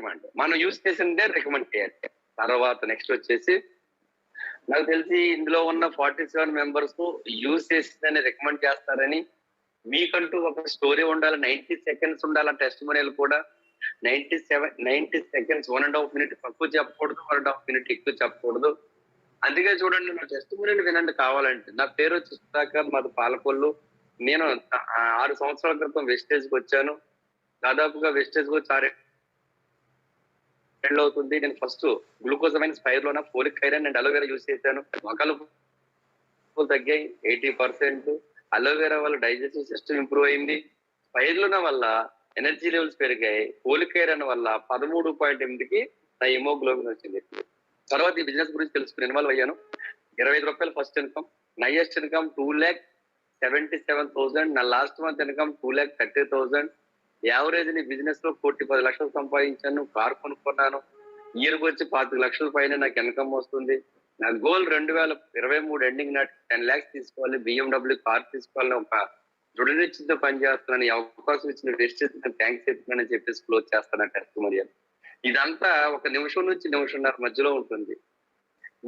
Recommend మనం use చేసిందే recommend చేయాలి. తర్వాత నెక్స్ట్ వచ్చేసి నాకు తెలిసి ఇందులో ఉన్న ఫార్టీ సెవెన్ మెంబర్స్ యూజ్ చేసిందని రికమెండ్ చేస్తారని మీకంటూ ఒక స్టోరీ ఉండాలి. నైన్టీ సెకండ్స్ ఉండాలి. టెస్ట్ మనీలు కూడా ninety seven ninety seconds one and half minute తక్కువ చెప్పకూడదు వన్ అండ్ హాఫ్ మినిట్ ఎక్కువ చెప్పకూడదు. అందుకే చూడండి నా టెస్ట్ మనీలు వినండి కావాలంటే. నా పేరు వచ్చి మాది పాలకొల్లు. నేను ఆరు సంవత్సరాల క్రితం వెస్టేజ్కి వచ్చాను. దాదాపుగా వెస్టేజ్కి వచ్చి ఆరు ఏళ్ళు అవుతుంది. నేను first glucosamine spirulina folic iron and aloe vera use చేశాను మొక్కలు తగ్గాయి. ఎయిటీ పర్సెంట్ అలోవేరా వల్ల డైజెస్టివ్ సిస్టమ్ ఇంప్రూవ్ అయింది. స్పైర్లున వల్ల ఎనర్జీ లెవెల్స్ పెరిగాయి. ఫోలిక్ ఐరన్ వల్ల పదమూడు పాయింట్ ఎనిమిదికి నా హిమోగ్లోబిన్ వచ్చింది. తర్వాత ఈ బిజినెస్ గురించి తెలుసుకుని ఇన్వాల్వ్ అయ్యాను. ఇరవై ఐదు రూపాయలు first income highest income two lakh seventy seven thousand నా last month income two lakh thirty thousand యావరేజ్ని బిజినెస్లో కోటి పది లక్షలు సంపాదించాను కార్ కొనుక్కున్నాను. ఇయర్ వచ్చి పాతిక లక్షల పైన నాకు ఇన్కమ్ వస్తుంది. నా గోల్ రెండు వేల ఇరవై మూడు ఎండింగ్ నాటి టెన్ ల్యాక్స్ తీసుకోవాలి బిఎండబ్ల్యూ కార్ తీసుకోవాలని ఒక దృఢనిశ్చిత పని ఈ అవకాశం ఇచ్చిన వేస్ట్ థ్యాంక్స్ చెప్తున్నానని చెప్పేసి క్లోజ్ చేస్తాను టెస్ట్ ఇదంతా ఒక నిమిషం నుంచి నిమిషంన్నర మధ్యలో ఉంటుంది.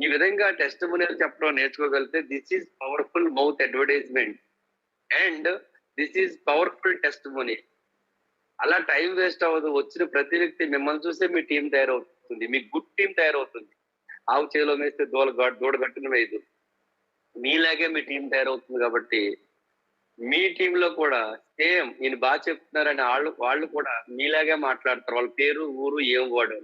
ఈ విధంగా టెస్ట్ మునియల్ చెప్పడం నేర్చుకోగలిగితే this is powerful mouth advertisement and this is powerful testimony అలా టైం వేస్ట్ అవ్వదు. వచ్చిన ప్రతి వ్యక్తి మిమ్మల్ని చూస్తే మీ టీం తయారవుతుంది. మీ గుడ్ టీం తయారవుతుంది. ఆవు చేలో వేస్తే దూడ దూడ గట్టున వేయదు. మీలాగే మీ టీం తయారవుతుంది కాబట్టి మీ టీంలో లో కూడా సేమ్ ఈయన బాగా చెప్తున్నారని వాళ్ళు వాళ్ళు కూడా మీలాగే మాట్లాడతారు. వాళ్ళ పేరు ఊరు ఏం వాడు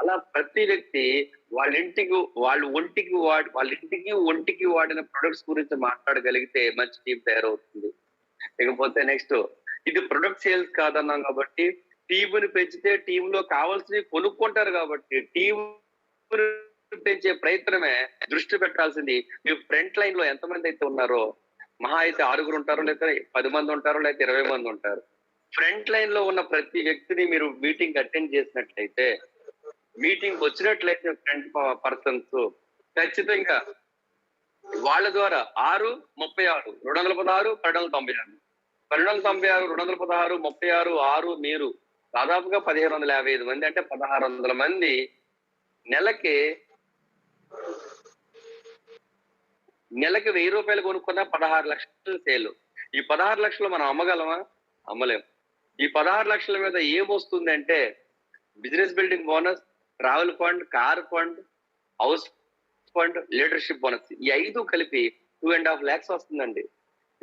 అలా ప్రతి వ్యక్తి వాళ్ళ ఇంటికి వాళ్ళ ఒంటికి వాడి వాళ్ళ ఇంటికి ఒంటికి వాడిన ప్రొడక్ట్స్ గురించి మాట్లాడగలిగితే మంచి టీం తయారవుతుంది. ఇకపోతే నెక్స్ట్ ఇది ప్రొడక్ట్ సేల్స్ కాదన్నాం కాబట్టి టీముని పెంచితే టీమ్లో కావాల్సినవి కొనుక్కుంటారు కాబట్టి టీం పెంచే ప్రయత్నమే దృష్టి పెట్టాల్సింది. మీ ఫ్రంట్ లైన్లో ఎంతమంది అయితే ఉన్నారో మహా అయితే ఆరుగురు ఉంటారో లేదా పది మంది ఉంటారో లేదా ఇరవై మంది ఉంటారు. ఫ్రంట్ లైన్లో ఉన్న ప్రతి వ్యక్తిని మీరు మీటింగ్ అటెండ్ చేసినట్లయితే మీటింగ్ వచ్చినట్లయితే ఫ్రంట్ పర్సన్స్ ఖచ్చితంగా వాళ్ళ ద్వారా ఆరు ముప్పై ఆరు రెండు వందల పదహారు పన్నెండు వందల తొంభై ఆరు. పన్నెండు వందల తొంభై ఆరు రెండు వందల పదహారు ముప్పై ఆరు ఆరు మీరు దాదాపుగా పదిహేను వందల యాభై ఐదు మంది అంటే పదహారు వందల మంది నెలకి నెలకి వెయ్యి రూపాయలు కొనుక్కున్న పదహారు లక్షలు సేల్. ఈ పదహారు లక్షలు మనం అమ్మగలమా? అమ్మలేం. ఈ పదహారు లక్షల మీద ఏం వస్తుంది అంటే business building bonus travel fund car fund house fund leadership bonus. ఈ ఐదు కలిపి టూ అండ్ హాఫ్ ల్యాక్స్ వస్తుందండి.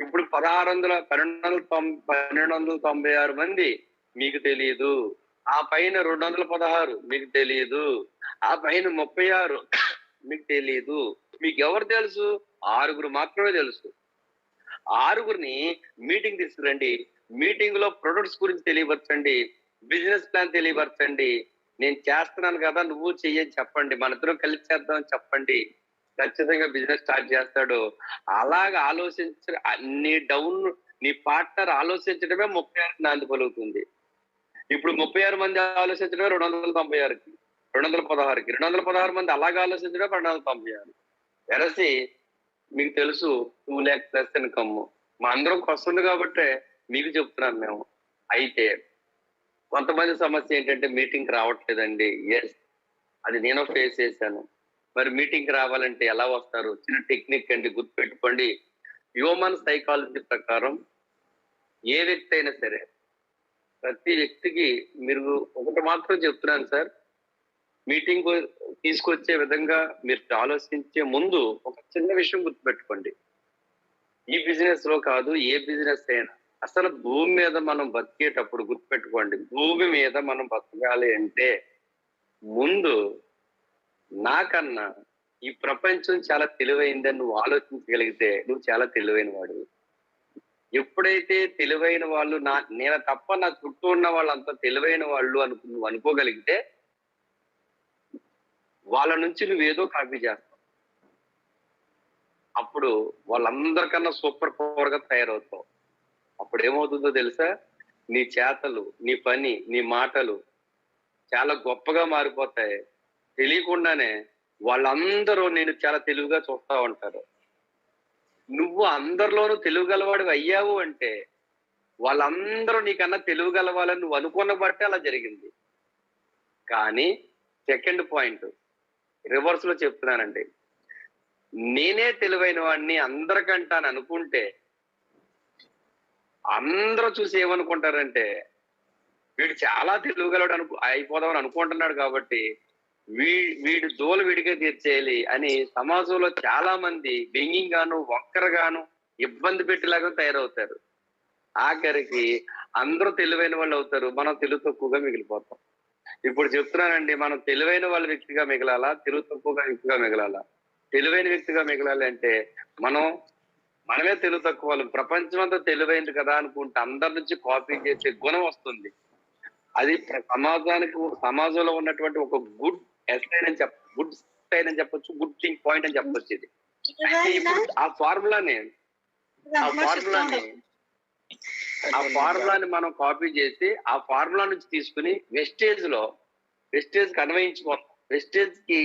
ఇప్పుడు పదహారు వందల పన్నెండు వందల తొం- పన్నెండు వందల తొంభై ఆరు మంది మీకు తెలియదు ఆ పైన రెండు వందల పదహారు మీకు తెలియదు ఆ పైన ముప్పై ఆరు మీకు తెలియదు మీకు ఎవరు తెలుసు? ఆరుగురు మాత్రమే తెలుసు. ఆరుగురిని మీటింగ్ తీసుకురండి. మీటింగ్లో ప్రొడక్ట్స్ గురించి తెలియపరచండి. బిజినెస్ ప్లాన్ తెలియపరచండి. నేను చేస్తున్నాను కదా నువ్వు చెయ్యని చెప్పండి. మన ఇద్దరం కలిసి చేద్దామని చెప్పండి. ఖచ్చితంగా బిజినెస్ స్టార్ట్ చేస్తాడు. అలాగ ఆలోచించ నీ డౌన్ నీ పార్ట్నర్ ఆలోచించడమే ముప్పై ఆరు నాంది పలుకుతుంది. ఇప్పుడు ముప్పై ఆరు మంది ఆలోచించడమే రెండు వందల తొంభై ఆరుకి రెండు వందల పదహారుకి. రెండు వందల పదహారు మంది అలాగే ఆలోచించడమే రెండు వందల తొంభై ఆరు. వెరసి మీకు తెలుసు టూ ల్యాక్ ప్లస్ ఇన్కమ్ మా అందరం వస్తుంది కాబట్టి మీకు చెప్తున్నాం మేము. అయితే కొంతమంది సమస్య ఏంటంటే మీటింగ్ రావట్లేదండి. ఎస్ అది నేను ఫేస్ చేశాను. మరి మీటింగ్ రావాలంటే ఎలా వస్తారు? చిన్న టెక్నిక్ అండి గుర్తుపెట్టుకోండి. హ్యూమన్ సైకాలజీ ప్రకారం ఏ వ్యక్తి అయినా సరే ప్రతి వ్యక్తికి మీరు ఒకటి మాత్రం చెప్తున్నాను సార్. మీటింగ్ తీసుకొచ్చే విధంగా మీరు ఆలోచించే ముందు ఒక చిన్న విషయం గుర్తుపెట్టుకోండి. ఈ బిజినెస్లో కాదు ఏ బిజినెస్ అయినా అసలు భూమి మీద మనం బతికేటప్పుడు గుర్తుపెట్టుకోండి. భూమి మీద మనం బతకాలి అంటే ముందు నాకన్నా ఈ ప్రపంచం చాలా తెలివైందని నువ్వు ఆలోచించగలిగితే నువ్వు చాలా తెలివైన వాడు ఎప్పుడైతే తెలివైన వాళ్ళు నా నేను తప్ప నా చుట్టూ ఉన్న వాళ్ళంతా తెలివైన వాళ్ళు అను నువ్వు అనుకోగలిగితే వాళ్ళ నుంచి నువ్వేదో కాపీ చేస్తావు. అప్పుడు వాళ్ళందరికన్నా సూపర్ పవర్గా తయారవుతావు. అప్పుడు ఏమవుతుందో తెలుసా? నీ చేతలు నీ పని నీ మాటలు చాలా గొప్పగా మారిపోతాయి. తెలియకుండానే వాళ్ళందరూ నేను చాలా తెలివిగా చూస్తా ఉంటారు. నువ్వు అందరిలోనూ తెలుగు గలవాడు అయ్యావు అంటే వాళ్ళందరూ నీకన్నా తెలుగు గలవాలని నువ్వు అనుకున్న బట్టే అలా జరిగింది. కానీ సెకండ్ పాయింట్ రివర్స్లో చెప్తున్నానండి. నేనే తెలివైన వాడిని అందరికంటా అని అనుకుంటే అందరూ చూసి ఏమనుకుంటారంటే వీడు చాలా తెలివిగలడు అనుకు అయిపోదామని అనుకుంటున్నాడు కాబట్టి వీ వీడు దోలు విడిగా తీర్చేయాలి అని సమాజంలో చాలా మంది బెంగింగ్ గాను వంకరగాను ఇబ్బంది పెట్టేలాగా తయారవుతారు. ఆఖరికి అందరూ తెలివైన వాళ్ళు అవుతారు. మనం తెలుగు తక్కువగా మిగిలిపోతాం. ఇప్పుడు చెప్తున్నానండి మనం తెలివైన వాళ్ళ వ్యక్తిగా మిగలాలా తెలుగు తక్కువగా వ్యక్తిగా మిగలాలా? తెలివైన వ్యక్తిగా మిగలాలి అంటే మనం మనమే తెలుగు తక్కువ వాళ్ళు. ప్రపంచం అంతా తెలివైంది కదా అనుకుంటే అందరి నుంచి కాపీ చేసే గుణం వస్తుంది. అది సమాజానికి సమాజంలో ఉన్నటువంటి ఒక గుడ్ ఎస్ఐన్ అని చెప్ప గుడ్ సైన్ అని చెప్పొచ్చు గుడ్ థింగ్ పాయింట్ అని చెప్పొచ్చు ఇది. అయితే ఇప్పుడు ఆ ఫార్ములాని ఆ ఫార్ములాని ఆ ఫార్ములాని మనం కాపీ చేసి ఆ ఫార్ములా నుంచి తీసుకుని వెస్టేజ్లో వెస్టేజ్కి అన్వయించుకుందాం వెస్టేజ్కి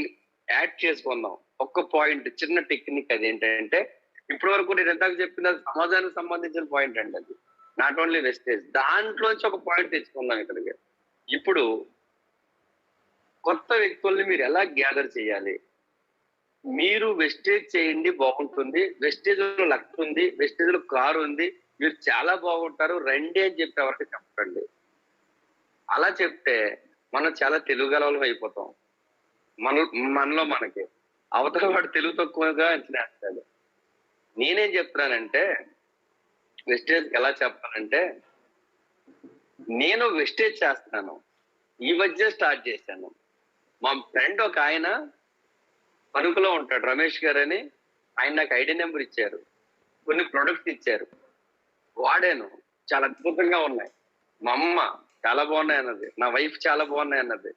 యాడ్ చేసుకుందాం. ఒక్క పాయింట్ చిన్న టెక్నిక్ అది ఏంటంటే ఇప్పటి వరకు నేను ఎంతకు చెప్పింది అది సమాజానికి సంబంధించిన పాయింట్ అండి అది. నాట్ ఓన్లీ వెస్టేజ్ దాంట్లోంచి ఒక పాయింట్ తెచ్చుకుందాం ఇక్కడికి. ఇప్పుడు కొత్త వ్యక్తుల్ని మీరు ఎలా గ్యాదర్ చేయాలి? మీరు వెస్టేజ్ చేయండి బాగుంటుంది. వెస్టేజ్లో లక్ ఉంది వెస్టేజ్లో కారు ఉంది. మీరు చాలా బాగుంటారు. రండి అని చెప్పి ఎవరికి చెప్పండి అలా చెప్తే మనం చాలా తెలుగు గలవలం అయిపోతాం. మన మనలో మనకి. అవతల వాడు తెలుగు తక్కువగా అంచనాస్తాడు నేనేం చెప్తున్నానంటే వెస్టేజ్ ఎలా చెప్పాలంటే నేను వెస్టేజ్ చేస్తాను. ఈ మధ్య స్టార్ట్ చేశాను. మా ఫ్రెండ్ ఒక ఆయన పరుకులో ఉంటాడు రమేష్ గారు అని ఆయన నాకు ఐడి నెంబర్ ఇచ్చారు. కొన్ని ప్రొడక్ట్స్ ఇచ్చారు. వాడాను. చాలా అద్భుతంగా ఉన్నాయి. మా అమ్మ చాలా బాగున్నాయి అన్నది. నా వైఫ్ చాలా బాగున్నాయి అన్నది.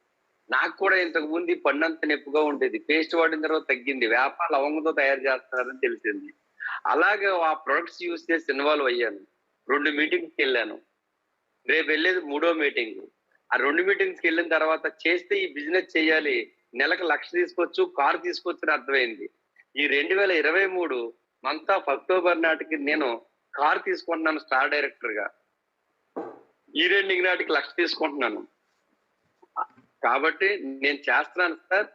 నాకు కూడా ఇంతకు ముందు పన్నంత నొప్పిగా ఉండేది. పేస్ట్ వాడిన తర్వాత తగ్గింది. వ్యాపారాలు లవంగంతో తయారు చేస్తున్నారని తెలిసింది. అలాగే ఆ ప్రొడక్ట్స్ యూస్ చేసి ఇన్వాల్వ్ అయ్యాను. రెండు మీటింగ్స్కి వెళ్ళాను. రేపు వెళ్ళేది మూడో మీటింగ్. ఆ రెండు మీటింగ్స్కి వెళ్ళిన తర్వాత చేస్తే ఈ బిజినెస్ చేయాలి నెలకు లక్ష తీసుకోవచ్చు కారు తీసుకోవచ్చు అని అర్థమైంది. ఈ రెండు వేల ఇరవై మూడు మంత్ ఆఫ్ అక్టోబర్ నాటికి నేను కార్ తీసుకుంటున్నాను స్టార్ డైరెక్టర్గా. ఈ రెండింగ్ నాటికి లక్ష తీసుకుంటున్నాను. కాబట్టి నేను చేస్తున్నాను సార్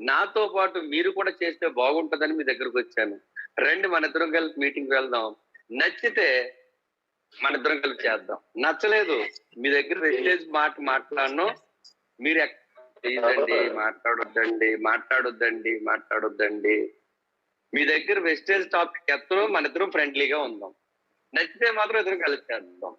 నాతో పాటు మీరు కూడా చేస్తే బాగుంటుందని మీ దగ్గరకు వచ్చాను. రండి మన ఇద్దరం కలిసి మీటింగ్ వెళ్దాం. నచ్చితే మన ఇద్దరం కలిసి చేద్దాం. నచ్చలేదు. మీ దగ్గర వెస్టేజ్ మాట మాట్లాడను. మీరు ఎక్క- మాట్లాడొద్దండి మాట్లాడొద్దండి మాట్లాడొద్దండి. మీ దగ్గర వెస్టేజ్ టాపిక్ ఎత్తను. మన ఇద్దరం ఫ్రెండ్లీగా ఉందాం. నచ్చితే మాత్రం ఇద్దరం కలిసి చేద్దాం.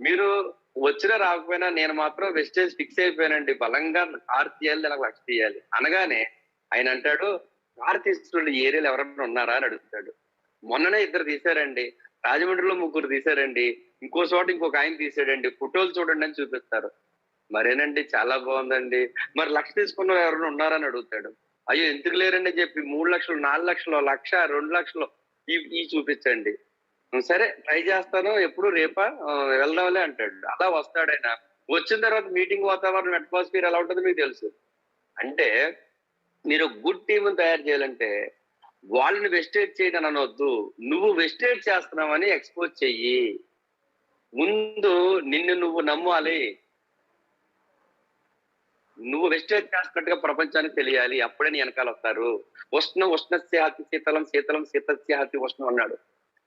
మీరు వచ్చినా రాకపోయినా నేను మాత్రం వెస్టేజ్ ఫిక్స్ అయిపోయానండి. బలంగా కార్ తీయాలి నాకు లక్ష తీయాలి అనగానే ఆయన అంటాడు కార్ తీసుకున్న ఏరియాలో ఎవరైనా ఉన్నారా? అని అడుగుతాడు. మొన్ననే ఇద్దరు తీశారండి. రాజమండ్రిలో ముగ్గురు తీశారండి. ఇంకో చోట ఇంకొక ఆయన తీసాడండి ఫోటోలు చూడండి అని చూపిస్తారు. మరేనండి చాలా బాగుందండి. మరి లక్ష తీసుకున్న ఎవరైనా ఉన్నారని అడుగుతాడు. అయ్యో ఎందుకు లేరండి చెప్పి మూడు లక్షలు నాలుగు లక్షలు లక్ష రెండు లక్షలు ఈ ఈ చూపించండి. సరే ట్రై చేస్తాను. ఎప్పుడు రేపా? వెళ్దాంలే అంటాడు. అలా వస్తాడు ఆయన. వచ్చిన తర్వాత మీటింగ్ వాతావరణం అట్మాస్ఫియర్ ఎలా ఉంటుందో మీకు తెలుసు. అంటే మీరు గుడ్ టీం తయారు చేయాలంటే వాళ్ళని వెస్టేట్ చేయడం అనొద్దు. నువ్వు వెస్టేట్ చేస్తున్నావని ఎక్స్పోజ్ చెయ్యి. ముందు నిన్ను నువ్వు నమ్మాలి. నువ్వు వెస్టేజ్ చేస్తున్నట్టుగా ప్రపంచానికి తెలియాలి. అప్పుడే నీ వెనకాల వస్తారు. ఉష్ణ ఉష్ణస్యాతి శీతలం శీతలం శీతస్యాతి ఉష్ణం అన్నాడు.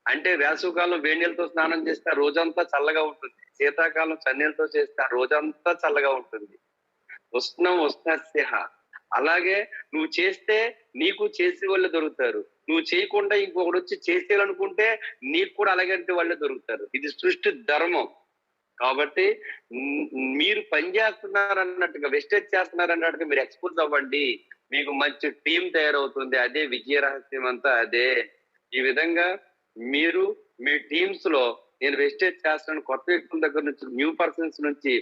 అంటే వేసవికాలం వేణీలతో స్నానం చేస్తే రోజంతా చల్లగా ఉంటుంది. శీతాకాలం చన్నీలతో చేస్తే రోజంతా చల్లగా ఉంటుంది. ఉష్ణం ఉష్ణస్యహ అలాగే నువ్వు చేస్తే నీకు చేసే వాళ్ళే దొరుకుతారు. నువ్వు చేయకుండా ఇంకొకటి వచ్చి చేసేయాలనుకుంటే నీకు కూడా అలాగంటి వాళ్ళే దొరుకుతారు. ఇది సృష్టి ధర్మం. కాబట్టి మీరు పని చేస్తున్నారు అన్నట్టుగా వెస్టేజ్ చేస్తున్నారు అన్నట్టుగా మీరు ఎక్స్పోజ్ అవ్వండి. మీకు మంచి టీం తయారవుతుంది. అదే విజయ రహస్యం అంతా అదే. ఈ విధంగా మీరు మీ టీమ్స్లో నేను వెస్టేజ్ చేస్తున్నాను కొత్త వ్యక్తుల దగ్గర నుంచి న్యూ పర్సన్స్ నుంచి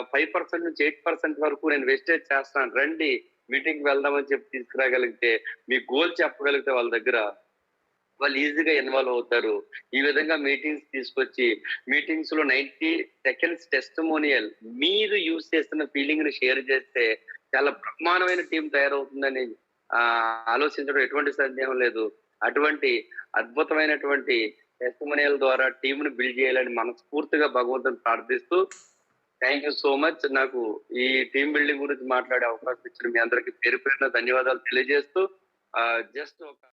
ఫైవ్ పర్సెంట్ నుంచి ఎయిట్ పర్సెంట్ వరకు నేను వెస్టేజ్ చేస్తున్నాను. రండి. మీటింగ్ వెళ్దామని చెప్పి తీసుకురాగలిగితే మీ గోల్ చెప్పగలిగితే వాళ్ళ దగ్గర వాళ్ళు ఈజీగా ఇన్వాల్వ్ అవుతారు. ఈ విధంగా మీటింగ్స్ తీసుకొచ్చి మీటింగ్స్లో నైన్టీ సెకండ్స్ టెస్టమోనియల్ మీరు యూజ్ చేస్తున్న ఫీలింగ్ని షేర్ చేస్తే చాలా బ్రహ్మాండమైన టీం తయారవుతుందని ఆ ఆలోచించడం ఎటువంటి సందేహం లేదు. అటువంటి అద్భుతమైనటువంటి టెస్టమోనియల్ ద్వారా టీంను బిల్డ్ చేయాలని మనస్ఫూర్తిగా భగవంతుని ప్రార్థిస్తూ థ్యాంక్ యూ సో మచ్. నాకు ఈ టీమ్ బిల్డింగ్ గురించి మాట్లాడే అవకాశం ఇచ్చిన మీ అందరికి పేరు పేరున ధన్యవాదాలు తెలియజేస్తూ జస్ట్ ఒక